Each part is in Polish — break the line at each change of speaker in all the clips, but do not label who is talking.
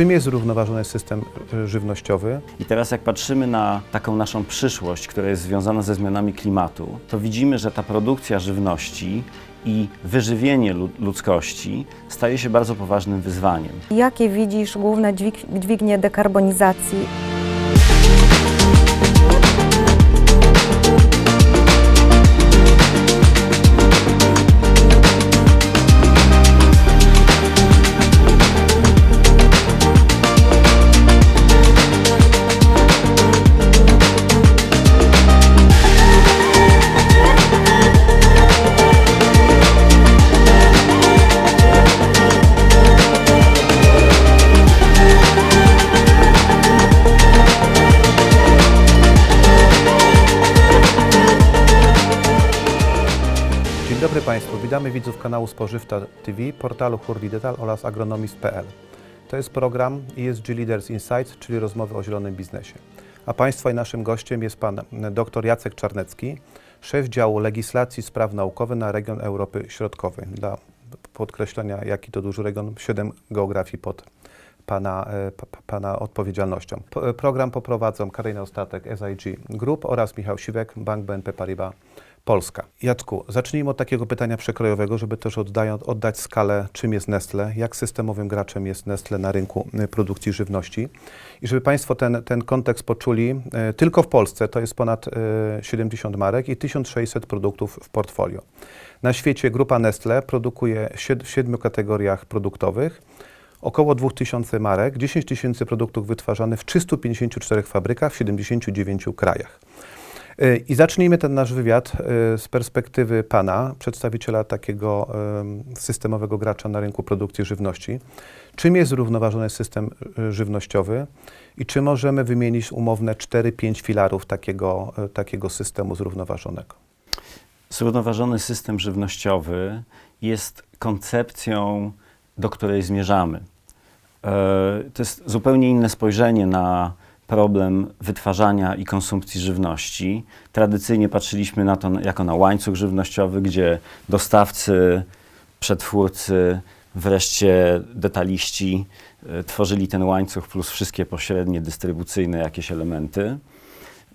Czym jest zrównoważony system żywnościowy?
I teraz jak patrzymy na taką naszą przyszłość, która jest związana ze zmianami klimatu, to widzimy, że ta produkcja żywności i wyżywienie lu- ludzkości staje się bardzo poważnym wyzwaniem.
Jakie widzisz główne dźwig, dźwignie dekarbonizacji?
Witamy widzów kanału Spożywta TV, portalu Hurlidetal oraz agronomist.pl. To jest program ESG Leaders Insights, czyli rozmowy o zielonym biznesie. A Państwa i naszym gościem jest Pan dr Jacek Czarnecki, szef działu legislacji spraw naukowych na region Europy Środkowej. Dla podkreślenia, jaki to duży region, 7 geografii pod Pana, e, pana odpowiedzialnością. P- Program poprowadzą Karyna Ostatek, SIG Group oraz Michał Siwek, Bank BNP Paribas Polska. Jacku, zacznijmy od takiego pytania przekrojowego, żeby też oddać skalę, czym jest Nestle, jak systemowym graczem jest Nestle na rynku y, produkcji żywności. I żeby Państwo ten, ten kontekst poczuli, y, tylko w Polsce to jest ponad y, 70 marek i 1600 produktów w portfolio. Na świecie grupa Nestle produkuje w siedmiu kategoriach produktowych około 2000 marek, 10 tysięcy produktów wytwarzanych w 354 fabrykach w 79 krajach. Y, I zacznijmy ten nasz wywiad y, z perspektywy Pana, przedstawiciela takiego systemowego gracza na rynku produkcji żywności. Czym jest zrównoważony system y, żywnościowy i czy możemy wymienić umowne 4-5 filarów takiego, takiego systemu zrównoważonego?
Zrównoważony system żywnościowy jest koncepcją, do której zmierzamy. E, To jest zupełnie inne spojrzenie na problem wytwarzania i konsumpcji żywności. Tradycyjnie patrzyliśmy na to jako na łańcuch żywnościowy, gdzie dostawcy, przetwórcy, wreszcie detaliści e, tworzyli ten łańcuch plus wszystkie pośrednie dystrybucyjne jakieś elementy.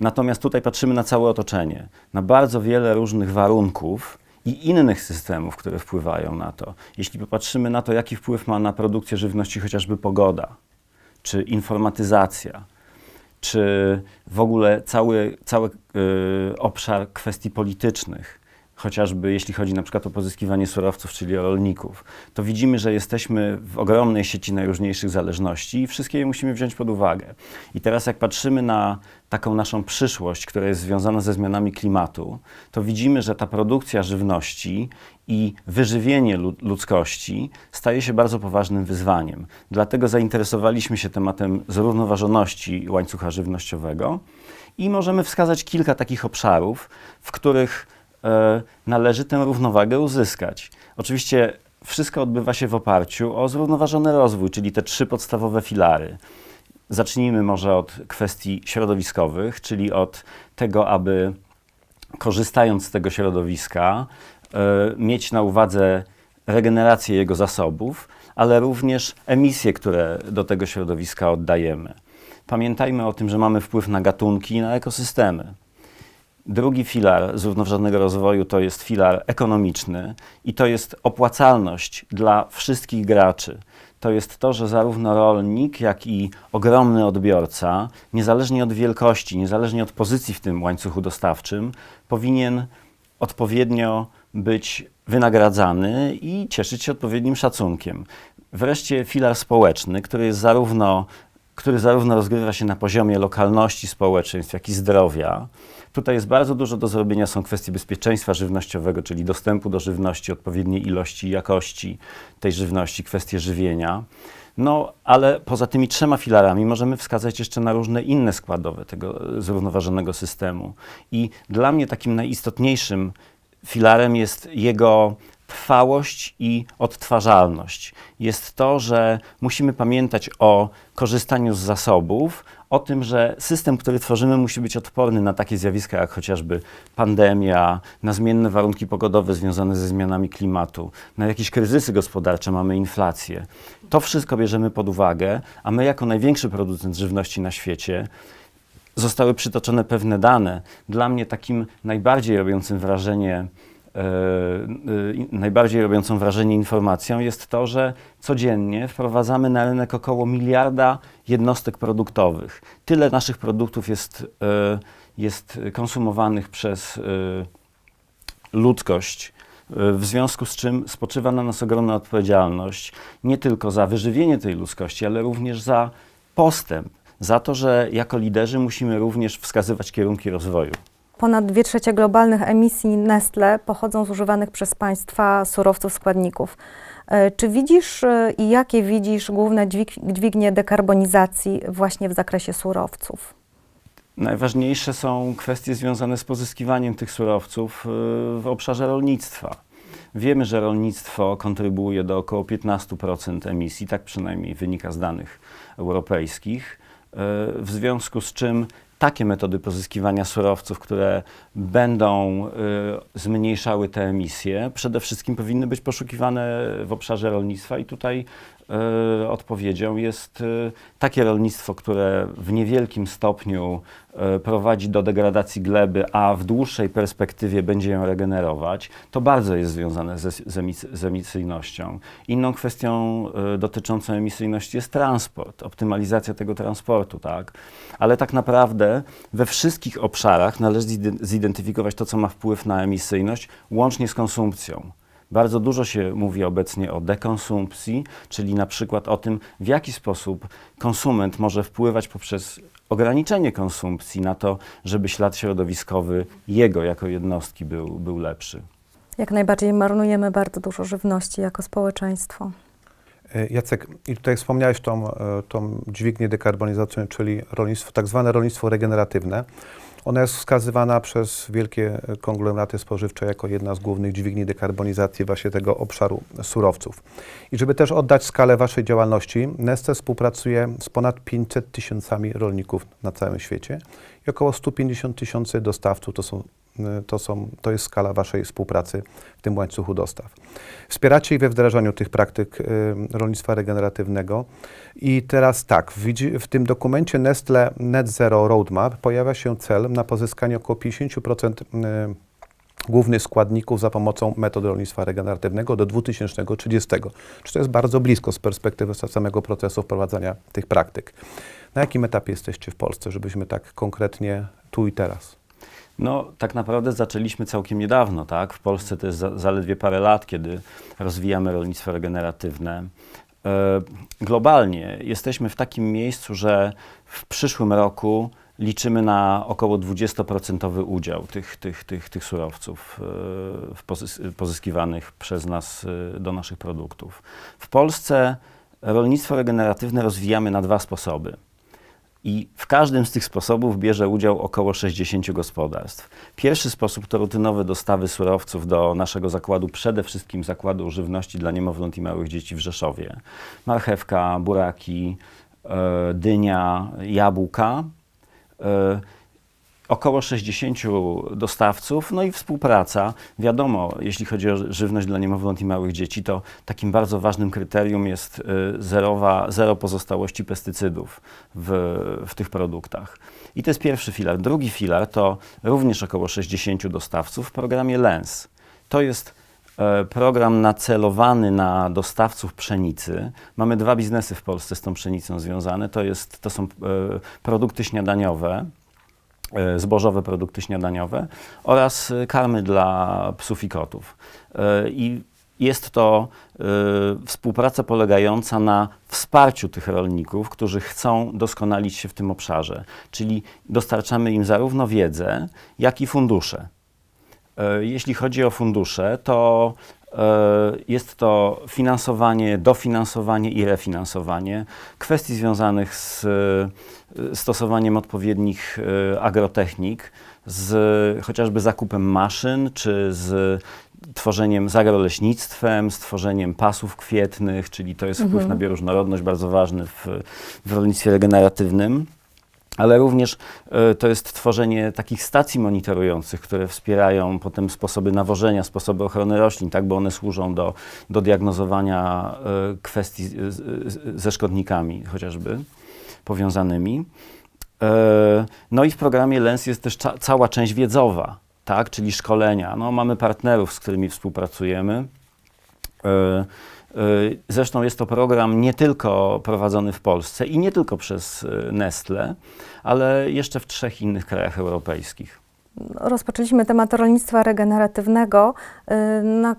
Natomiast tutaj patrzymy na całe otoczenie, na bardzo wiele różnych warunków i innych systemów, które wpływają na to. Jeśli popatrzymy na to, jaki wpływ ma na produkcję żywności chociażby pogoda, czy informatyzacja, czy w ogóle cały, cały y, obszar kwestii politycznych, chociażby jeśli chodzi na przykład o pozyskiwanie surowców, czyli o rolników, to widzimy, że jesteśmy w ogromnej sieci najróżniejszych zależności i wszystkie je musimy wziąć pod uwagę. I teraz jak patrzymy na taką naszą przyszłość, która jest związana ze zmianami klimatu, to widzimy, że ta produkcja żywności i wyżywienie lu- ludzkości staje się bardzo poważnym wyzwaniem. Dlatego zainteresowaliśmy się tematem zrównoważoności łańcucha żywnościowego i możemy wskazać kilka takich obszarów, w których należy tę równowagę uzyskać. Oczywiście wszystko odbywa się w oparciu o zrównoważony rozwój, czyli te trzy podstawowe filary. Zacznijmy może od kwestii środowiskowych, czyli od tego, aby korzystając z tego środowiska, e, mieć na uwadze regenerację jego zasobów, ale również emisje, które do tego środowiska oddajemy. Pamiętajmy o tym, że mamy wpływ na gatunki i na ekosystemy. Drugi filar zrównoważonego rozwoju to jest filar ekonomiczny i to jest opłacalność dla wszystkich graczy. To jest to, że zarówno rolnik, jak i ogromny odbiorca, niezależnie od wielkości, niezależnie od pozycji w tym łańcuchu dostawczym, powinien odpowiednio być wynagradzany i cieszyć się odpowiednim szacunkiem. Wreszcie filar społeczny, który jest zarówno który zarówno rozgrywa się na poziomie lokalności społeczeństw, jak i zdrowia. Tutaj jest bardzo dużo do zrobienia, są kwestie bezpieczeństwa żywnościowego, czyli dostępu do żywności, odpowiedniej ilości i jakości tej żywności, kwestie żywienia. No, ale poza tymi trzema filarami możemy wskazać jeszcze na różne inne składowe tego zrównoważonego systemu. I dla mnie takim najistotniejszym filarem jest jego trwałość i odtwarzalność. Jest to, że musimy pamiętać o korzystaniu z zasobów, o tym, że system, który tworzymy, musi być odporny na takie zjawiska jak chociażby pandemia, na zmienne warunki pogodowe związane ze zmianami klimatu, na jakieś kryzysy gospodarcze, mamy inflację. To wszystko bierzemy pod uwagę, a my, jako największy producent żywności na świecie, zostały przytoczone pewne dane. Dla mnie takim najbardziej robiącym wrażenie, najbardziej robiącą wrażenie informacją jest to, że codziennie wprowadzamy na rynek około miliarda jednostek produktowych. Tyle naszych produktów jest, e, jest konsumowanych przez e, ludzkość. e, W związku z czym spoczywa na nas ogromna odpowiedzialność nie tylko za wyżywienie tej ludzkości, ale również za postęp, za to, że jako liderzy musimy również wskazywać kierunki rozwoju.
Ponad 2 trzecie globalnych emisji Nestle pochodzą z używanych przez państwa surowców składników. E, Czy widzisz e, i jakie widzisz główne dźwig- dźwignie dekarbonizacji właśnie w zakresie surowców?
Najważniejsze są kwestie związane z pozyskiwaniem tych surowców y, w obszarze rolnictwa. Wiemy, że rolnictwo kontrybuje do około 15% emisji, tak przynajmniej wynika z danych europejskich, w związku z czym takie metody pozyskiwania surowców, które będą y, zmniejszały te emisje, przede wszystkim powinny być poszukiwane w obszarze rolnictwa i tutaj y, odpowiedzią jest y, takie rolnictwo, które w niewielkim stopniu y, prowadzi do degradacji gleby, a w dłuższej perspektywie będzie ją regenerować, to bardzo jest związane ze, z, emis, z emisyjnością. Inną kwestią dotyczącą emisyjności jest transport, optymalizacja tego transportu, tak? Ale tak naprawdę we wszystkich obszarach należy zide- zidentyfikować to, co ma wpływ na emisyjność, łącznie z konsumpcją. Bardzo dużo się mówi obecnie o dekonsumpcji, czyli na przykład o tym, w jaki sposób konsument może wpływać poprzez ograniczenie konsumpcji na to, żeby ślad środowiskowy jego jako jednostki był, był lepszy.
Jak najbardziej marnujemy bardzo dużo żywności jako społeczeństwo.
E, Jacek, i tutaj wspomniałeś tą, e, tą dźwignię dekarbonizacyjną, czyli rolnictwo, tak zwane rolnictwo regeneratywne. Ona jest wskazywana przez wielkie e, konglomeraty spożywcze jako jedna z głównych dźwigni dekarbonizacji właśnie tego obszaru surowców. I żeby też oddać skalę Waszej działalności, Nestle współpracuje z ponad 500 tysiącami rolników na całym świecie i około 150 tysięcy dostawców to są to, są, to jest skala Waszej współpracy w tym łańcuchu dostaw. Wspieracie ich we wdrażaniu tych praktyk y, rolnictwa regeneratywnego. I teraz tak, w, w tym dokumencie Nestle Net Zero Roadmap pojawia się cel na pozyskanie około 50% y, głównych składników za pomocą metod rolnictwa regeneratywnego do 2030. Czy to jest bardzo blisko z perspektywy samego procesu wprowadzania tych praktyk? Na jakim etapie jesteście w Polsce, żebyśmy tak konkretnie tu i teraz?
No, tak naprawdę zaczęliśmy całkiem niedawno, tak? W Polsce to jest za, zaledwie parę lat, kiedy rozwijamy rolnictwo regeneratywne. E, globalnie jesteśmy w takim miejscu, że w przyszłym roku liczymy na około 20% udział tych, tych, tych, tych surowców e, pozyskiwanych przez nas e, do naszych produktów. W Polsce rolnictwo regeneratywne rozwijamy na dwa sposoby. I w każdym z tych sposobów bierze udział około 60 gospodarstw. Pierwszy sposób to rutynowe dostawy surowców do naszego zakładu, przede wszystkim zakładu żywności dla niemowląt i małych dzieci w Rzeszowie. Marchewka, buraki, e, dynia, jabłka. Około 60 dostawców, no i współpraca. Wiadomo, jeśli chodzi o żywność dla niemowląt i małych dzieci, to takim bardzo ważnym kryterium jest y, zerowa, zero pozostałości pestycydów w, w tych produktach. I to jest pierwszy filar. Drugi filar to również około 60 dostawców w programie LENS. To jest e, program nacelowany na dostawców pszenicy. Mamy dwa biznesy w Polsce z tą pszenicą związane. To, jest, to są e, produkty śniadaniowe, zbożowe produkty śniadaniowe oraz e, karmy dla psów i kotów. E, I jest to e, współpraca polegająca na wsparciu tych rolników, którzy chcą doskonalić się w tym obszarze, czyli dostarczamy im zarówno wiedzę, jak i fundusze. E, Jeśli chodzi o fundusze, to e, jest to finansowanie, dofinansowanie i refinansowanie kwestii związanych z e, stosowaniem odpowiednich e, agrotechnik, z chociażby zakupem maszyn, czy z tworzeniem z agroleśnictwem, z tworzeniem pasów kwietnych, czyli to jest wpływ na bioróżnorodność bardzo ważny w, w rolnictwie regeneratywnym. Ale również e, to jest tworzenie takich stacji monitorujących, które wspierają potem sposoby nawożenia, sposoby ochrony roślin, tak, bo one służą do, do diagnozowania e, kwestii ze szkodnikami chociażby powiązanymi. E, No i w programie LENS jest też cała część wiedzowa, tak, czyli szkolenia. No, mamy partnerów, z którymi współpracujemy. E, Zresztą jest to program nie tylko prowadzony w Polsce i nie tylko przez e, Nestle, ale jeszcze w trzech innych krajach europejskich.
Rozpoczęliśmy temat rolnictwa regeneratywnego, y, na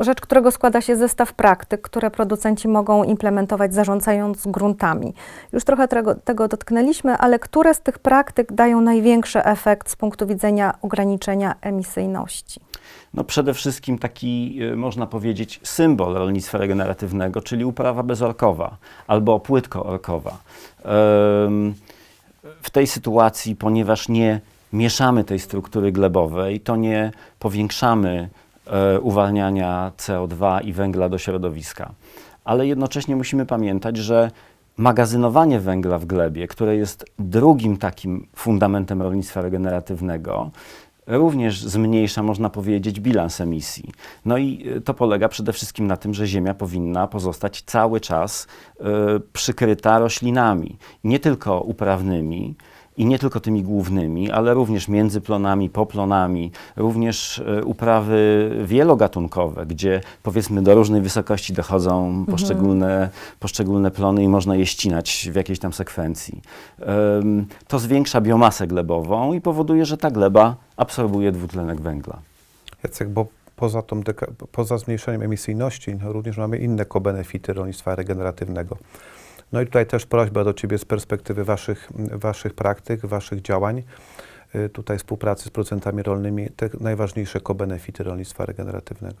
rzecz którego składa się zestaw praktyk, które producenci mogą implementować zarządzając gruntami. Już trochę tego, tego dotknęliśmy, ale które z tych praktyk dają największy efekt z punktu widzenia ograniczenia emisyjności?
No przede wszystkim taki, e, można powiedzieć, symbol rolnictwa regeneratywnego, czyli uprawa bezorkowa albo płytkoorkowa. W tej sytuacji, ponieważ nie mieszamy tej struktury glebowej, to nie powiększamy e, uwalniania CO2 i węgla do środowiska. Ale jednocześnie musimy pamiętać, że magazynowanie węgla w glebie, które jest drugim takim fundamentem rolnictwa regeneratywnego, również zmniejsza, można powiedzieć, bilans emisji. No i y, to polega przede wszystkim na tym, że ziemia powinna pozostać cały czas y, przykryta roślinami, nie tylko uprawnymi, i nie tylko tymi głównymi, ale również między plonami, poplonami, również y, uprawy wielogatunkowe, gdzie powiedzmy do różnej wysokości dochodzą poszczególne, poszczególne plony i można je ścinać w jakiejś tam sekwencji. To zwiększa biomasę glebową i powoduje, że ta gleba absorbuje dwutlenek węgla.
Jacek, bo poza, tą poza zmniejszeniem emisyjności no, również mamy inne kobenefity rolnictwa regeneratywnego. No i tutaj też prośba do Ciebie z perspektywy Waszych, waszych praktyk, Waszych działań, y, tutaj współpracy z producentami rolnymi, te najważniejsze kobenefity rolnictwa regeneratywnego.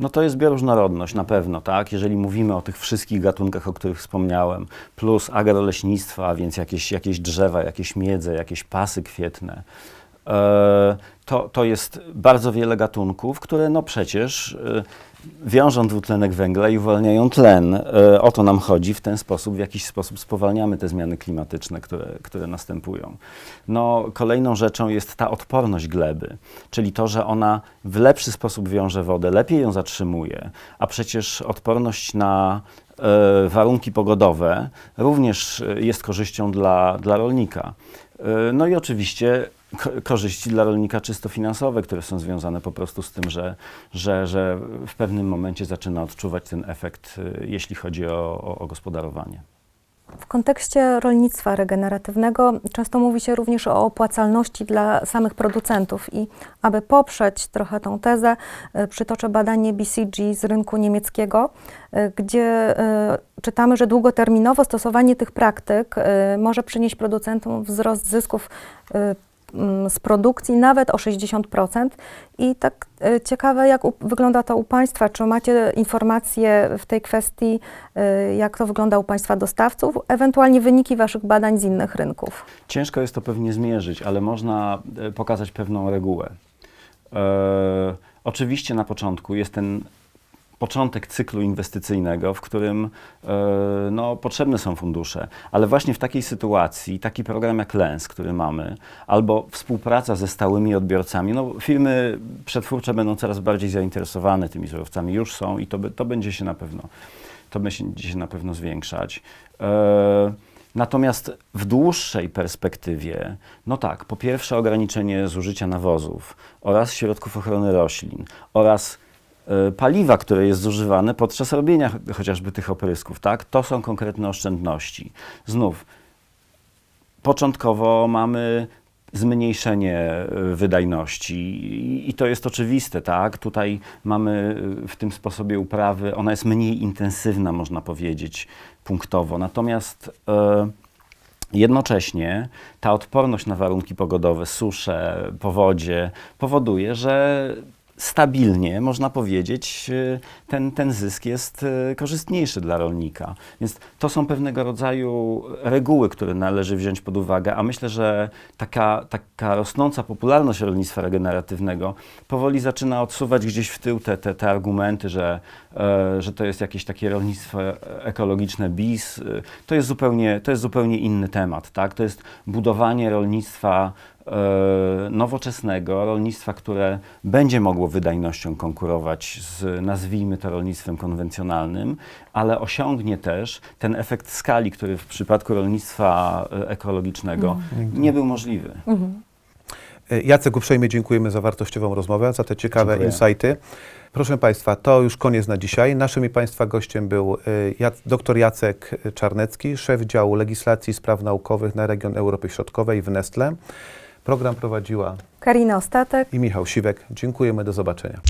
No to jest bioróżnorodność na pewno, tak? Jeżeli mówimy o tych wszystkich gatunkach, o których wspomniałem, plus agroleśnictwa, więc jakieś, jakieś drzewa, jakieś miedze, jakieś pasy kwietne, e, to, to jest bardzo wiele gatunków, które no przecież e, wiążą dwutlenek węgla i uwalniają tlen. E, o to nam chodzi. W ten sposób, w jakiś sposób spowalniamy te zmiany klimatyczne, które, które następują. No, kolejną rzeczą jest ta odporność gleby, czyli to, że ona w lepszy sposób wiąże wodę, lepiej ją zatrzymuje, a przecież odporność na e, warunki pogodowe również jest korzyścią dla, dla rolnika. No i oczywiście korzyści dla rolnika czysto finansowe, które są związane po prostu z tym, że, że, że w pewnym momencie zaczyna odczuwać ten efekt, e, jeśli chodzi o, o, o gospodarowanie.
W kontekście rolnictwa regeneratywnego często mówi się również o opłacalności dla samych producentów i aby poprzeć trochę tą tezę, y, przytoczę badanie BCG z rynku niemieckiego, y, gdzie y, czytamy, że długoterminowo stosowanie tych praktyk y, może przynieść producentom wzrost zysków y, z produkcji nawet o 60%. I tak y, ciekawe, jak u, wygląda to u Państwa. Czy macie informacje w tej kwestii, y, jak to wygląda u Państwa dostawców, ewentualnie wyniki Waszych badań z innych rynków?
Ciężko jest to pewnie zmierzyć, ale można e, pokazać pewną regułę. E, oczywiście na początku jest ten początek cyklu inwestycyjnego, w którym e, no, potrzebne są fundusze, ale właśnie w takiej sytuacji taki program jak LENS, który mamy, albo współpraca ze stałymi odbiorcami, no, firmy przetwórcze będą coraz bardziej zainteresowane tymi surowcami, już są i to, to będzie się na pewno to będzie się na pewno zwiększać. E, Natomiast w dłuższej perspektywie, no tak, po pierwsze ograniczenie zużycia nawozów oraz środków ochrony roślin oraz paliwa, które jest zużywane podczas robienia ch- chociażby tych oprysków, tak? To są konkretne oszczędności. Znów, początkowo mamy zmniejszenie e, wydajności i- to jest oczywiste, tak? Tutaj mamy e, w tym sposobie uprawy, ona jest mniej intensywna, można powiedzieć, punktowo. Natomiast e, jednocześnie ta odporność na warunki pogodowe, susze, powodzie powoduje, że stabilnie, można powiedzieć, y, ten, ten zysk jest y, korzystniejszy dla rolnika. Więc to są pewnego rodzaju reguły, które należy wziąć pod uwagę, a myślę, że taka, taka rosnąca popularność rolnictwa regeneratywnego powoli zaczyna odsuwać gdzieś w tył te, te, te argumenty, że, e, że to jest jakieś takie rolnictwo ekologiczne bis. Y, To jest zupełnie, to jest zupełnie inny temat. Tak? To jest budowanie rolnictwa nowoczesnego, rolnictwa, które będzie mogło wydajnością konkurować z, nazwijmy to, rolnictwem konwencjonalnym, ale osiągnie też ten efekt skali, który w przypadku rolnictwa e, ekologicznego nie był możliwy.
E, Jacek, uprzejmie dziękujemy za wartościową rozmowę, za te ciekawe
Dziękuję.
insighty. Proszę Państwa, to już koniec na dzisiaj. Naszym i Państwa gościem był e, Jac- dr Jacek Czarnecki, szef działu legislacji i spraw naukowych na region Europy Środkowej w Nestle. Program prowadziła
Karina Ostatek.
i Michał Siwek. Dziękujemy, do zobaczenia.